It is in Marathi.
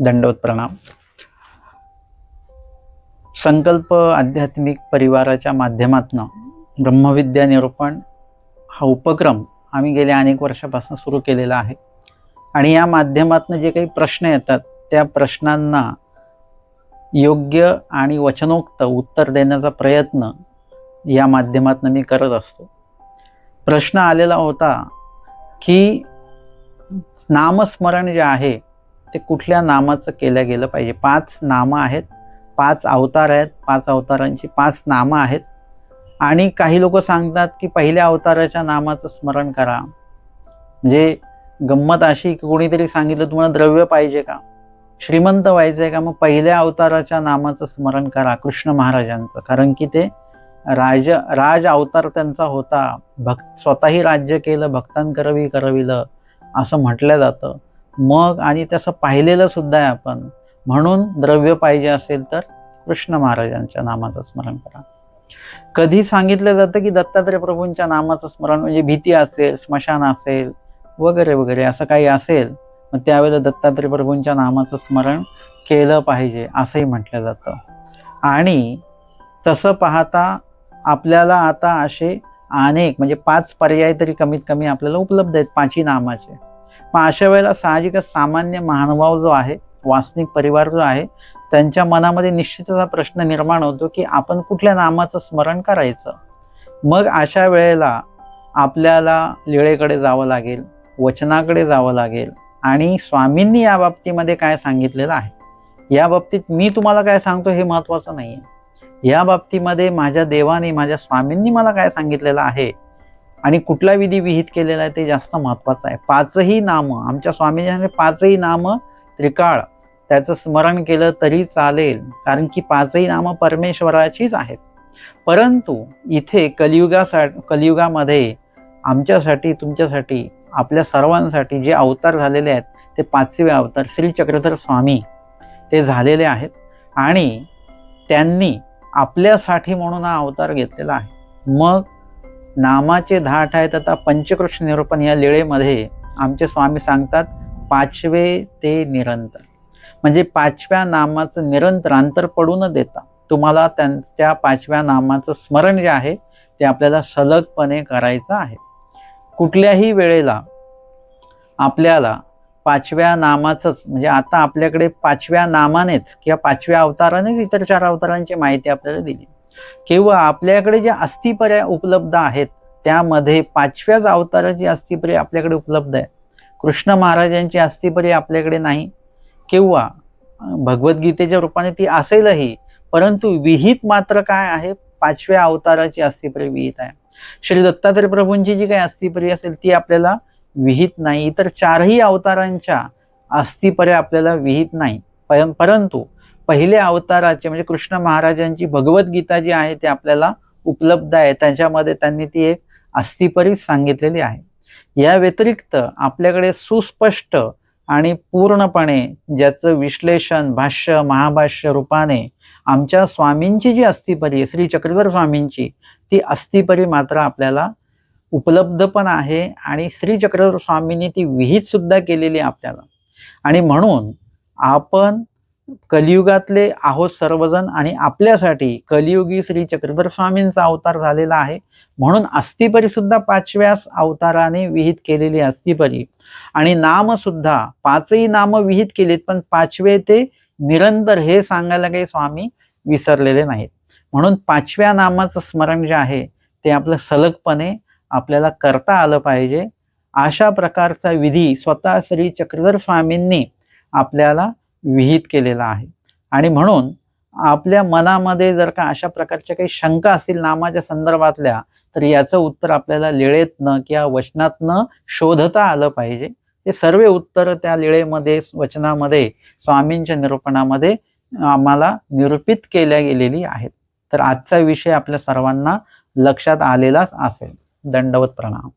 दंडवत प्रणाम संकल्प आध्यात्मिक परिवाराच्या माध्यमातून ब्रह्मविद्या निरूपण हा उपक्रम आम्ही गेल्या अनेक वर्षापासून सुरू केलेला आहे. आणि या माध्यमातून जे काही प्रश्न येतात त्या प्रश्नांना योग्य आणि वचनोक्त उत्तर देण्याचा प्रयत्न या माध्यमातून मी करत असतो. प्रश्न आलेला होता की नामस्मरण जे आहे ते कुठल्या नामाचं केलं गेलं पाहिजे? पाच नामं आहेत पाच अवतार आहेत पाच अवतारांची पाच नामं आहेत. आणि काही लोक सांगतात की पहिल्या अवताराच्या नामाचं स्मरण करा. म्हणजे गंमत अशी की कोणीतरी सांगितलं तुम्हाला द्रव्य पाहिजे का? श्रीमंत व्हायचं आहे का? मग पहिल्या अवताराच्या नामाचं स्मरण करा. कृष्ण महाराजांचं. कारण की ते राज राज अवतार त्यांचा होता. भक्त स्वतःही राज्य केलं भक्तांकरवी करविलं असं म्हटलं जातं. मग आणि तसं पाहिलेलं सुद्धा आहे आपण. म्हणून द्रव्य पाहिजे असेल तर कृष्ण महाराजांच्या नामाचं स्मरण करा. कधी सांगितलं जातं की दत्तात्रय प्रभूंच्या नामाचं स्मरण म्हणजे भीती असेल स्मशान असेल वगैरे वगैरे असं काही असेल मग त्यावेळेला दत्तात्रय प्रभूंच्या नामाचं स्मरण केलं पाहिजे असंही म्हटलं जातं. आणि तसं पाहता आपल्याला आता असे अनेक म्हणजे पाच पर्याय तरी कमीत कमी आपल्याला उपलब्ध आहेत पाचही नामाचे. मग अशा वेळेला साहजिकच सामान्य महानुभाव जो आहे वासनिक परिवार जो आहे त्यांच्या मनामध्ये निश्चितच हा प्रश्न निर्माण होतो की आपण कुठल्या नामाचं स्मरण करायचं? मग अशा वेळेला आपल्याला लिळेकडे जावं लागेल वचनाकडे जावं लागेल आणि स्वामींनी या बाबतीमध्ये काय सांगितलेलं आहे? या बाबतीत मी तुम्हाला काय सांगतो हे महत्त्वाचं नाही आहे या बाबतीमध्ये माझ्या देवाने माझ्या स्वामींनी मला काय सांगितलेलं आहे? आणि कुठला विधी विहित केलेला आहे ते जास्त महत्त्वाचं आहे. पाचही नामं आमच्या स्वामीजीने पाचही नामं त्रिकाळ त्याचं स्मरण केलं तरी चालेल कारण की पाचही नामं परमेश्वराचीच आहेत. परंतु इथे कलियुगासा कलियुगामध्ये आमच्यासाठी तुमच्यासाठी आपल्या सर्वांसाठी जे अवतार झालेले आहेत ते पाचवे अवतार श्री चक्रधर स्वामी ते झालेले आहेत. आणि त्यांनी आपल्यासाठी म्हणून हा अवतार घेतलेला आहे. मग नामाचे धाट आहेत आता पंचकृष्ण निरूपण या लिळेमध्ये आमचे स्वामी सांगतात पाचवे ते निरंतर. म्हणजे पाचव्या नामाचं निरंतर अंतर पडू न देता. तुम्हाला त्यां त्या पाचव्या नामाचं स्मरण जे आहे ते आपल्याला सलगपणे करायचं आहे. कुठल्याही वेळेला आपल्याला पाचव्या नामाचंच म्हणजे आता आपल्याकडे पाचव्या नामानेच किंवा पाचव्या अवतारानेच इतर चार अवतारांची माहिती आपल्याला दिली. किंवा आपल्याकडे जे अस्थिपर्याय उपलब्ध आहेत त्यामध्ये पाचव्याच अवताराची अस्थिपर्याय आपल्याकडे उपलब्ध आहे. कृष्ण महाराजांची अस्थिपर्याय आपल्याकडे नाही किंवा भगवद्गीतेच्या रूपाने ती असेलही परंतु विहित मात्र काय आहे? पाचव्या अवताराची अस्थिपर्याय विहित आहे. श्री दत्तात्रय प्रभूंची जी काही अस्थिपर्याय असेल ती आपल्याला विहित नाही. इतर चारही अवतारांच्या अस्थिपर्याय आपल्याला विहित नाही. परंतु पहिल्या अवताराचे म्हणजे कृष्ण महाराजांची भगवद्गीता जी आहे ती आपल्याला उपलब्ध आहे. त्याच्यामध्ये त्यांनी ती एक अस्थिपरी सांगितलेली आहे. या व्यतिरिक्त आपल्याकडे सुस्पष्ट आणि पूर्णपणे ज्याचं विश्लेषण भाष्य महाभाष्य रूपाने आमच्या स्वामींची जी अस्थिपरी श्री चक्रधर स्वामींची ती अस्थिपरी मात्र आपल्याला उपलब्ध पण आहे आणि श्री चक्रधर स्वामींनी ती विहित सुद्धा केलेली आपल्याला. आणि म्हणून आपण कलियुगातले आहोत सर्वजण आणि आपल्यासाठी कलियुगी श्री चक्रधर स्वामींचा अवतार झालेला आहे. म्हणून अस्थिपरी सुद्धा पाचव्याच अवताराने विहित केलेली अस्थिपरी. आणि नाम सुद्धा पाचही नाम विहित केलीत पण पाचवे ते निरंतर हे सांगायला काही स्वामी विसरलेले नाहीत. म्हणून पाचव्या नामाचं स्मरण जे आहे ते आपलं सलगपणे आपल्याला करता आलं पाहिजे. अशा प्रकारचा विधी स्वतः श्री चक्रधर स्वामींनी आपल्याला विहित केलेला आहे. आणि म्हणून आपल्या मनामध्ये जर का अशा प्रकारच्या काही शंका असतील नामाच्या संदर्भातल्या तर याचं उत्तर आपल्याला लिळेतनं किंवा वचनातनं शोधता आलं पाहिजे. हे सर्व उत्तर त्या लिळेमध्ये वचनामध्ये स्वामींच्या निरूपणामध्ये आम्हाला निरूपित केल्या गेलेली आहेत. तर आजचा विषय आपल्या सर्वांना लक्षात आलेलाच असेल. दंडवत प्रणाम.